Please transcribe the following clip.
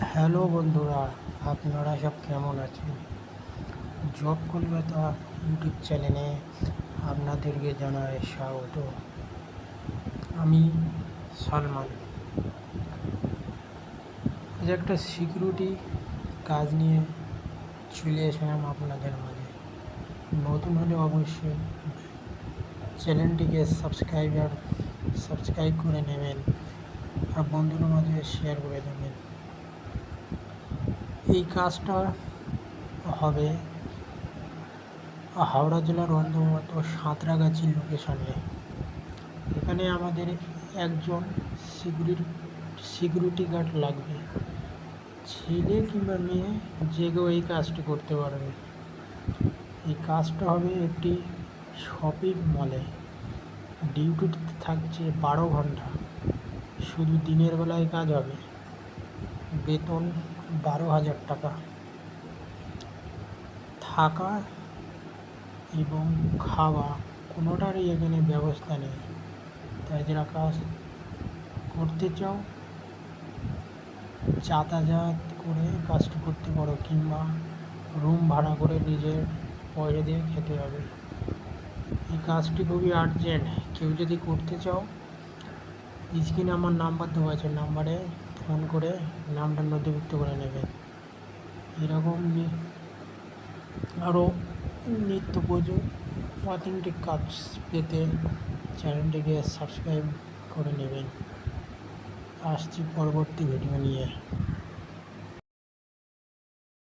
Hello বন্ধুরা, আপনারা সব কেমন আছেন? জব কলকাতা ইউটিউব চ্যানেলে আপনাদেরকে জানাই স্বাগত। আমি সালমান। আজ একটা সিকিউরিটি কাজ নিয়ে চলে এসেলাম আপনাদের মাঝে। নতুন হলে অবশ্যই চ্যানেলটিকে সাবস্ক্রাইবার সাবস্ক্রাইব করে নেবেন। আর বন্ধুদের মাঝে শেয়ার করে দেবেন। এই কাজটা হবে হাওড়া জেলার অন্তর্গত সাঁতরাগাছির লোকেশনে এখানে আমাদের একজন সিকিউরিটি সিকিউরিটি গার্ড লাগবে। ছেলে কিংবা মেয়ে যে কেউ এই কাজটি করতে পারবে। এই কাজটা হবে একটি শপিং মলে। ডিউটি থাকছে বারো ঘণ্টা। শুধু দিনের বেলায় কাজ হবে। বেতন বারো হাজার টাকা। থাকা এবং খাওয়া কোনোটারই এখানে ব্যবস্থা নেই। তাই যারা কাজ করতে চাও, যাতায়াত করে কাজটি করতে পারো কিংবা রুম ভাড়া করে নিজের পয়সা দিয়ে খেতে হবে। এই কাজটি খুবই আর্জেন্ট কেউ যদি করতে চাও স্ক্রিনে আমার নাম্বার দেওয়া আছে। নাম্বারে ফোন করে নামটা নথিভুক্ত করে নেবেন এরকম আরও নিত্য প্রচুর অথেন্টিক কাজ পেতে চ্যানেলটিকে সাবস্ক্রাইব করে নেবেন। আসছি পরবর্তী ভিডিও নিয়ে।